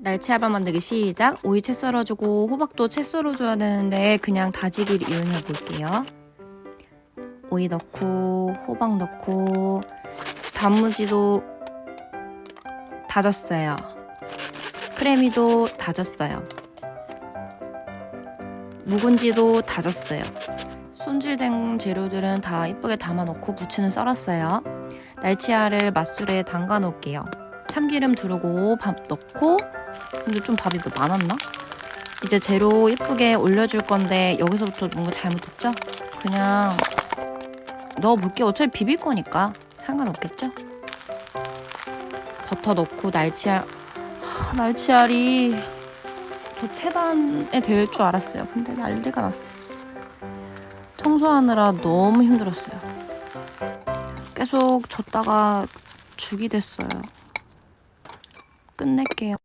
날치알밥 만들기 시작. 오이 채 썰어주고 호박도 채 썰어줘야 되는데 그냥 다지기를 이용해 볼게요. 오이 넣고 호박 넣고 단무지도 다졌어요. 크래미도 다졌어요. 묵은지도 다졌어요. 손질된 재료들은 다 이쁘게 담아놓고 부추는 썰었어요. 날치알을 맛술에 담가 놓을게요. 참기름 두르고 밥 넣고 근데 좀 밥이 뭐 많았나? 이제 재료 예쁘게 올려줄 건데 여기서부터 뭔가 잘못했죠? 그냥 넣어볼게요. 어차피 비빌 거니까 상관없겠죠? 버터 넣고 날치알 하, 날치알이 저 채반에 될 줄 알았어요. 근데 난리가 났어. 청소하느라 너무 힘들었어요. 계속 젓다가 죽이 됐어요. 끝낼게요.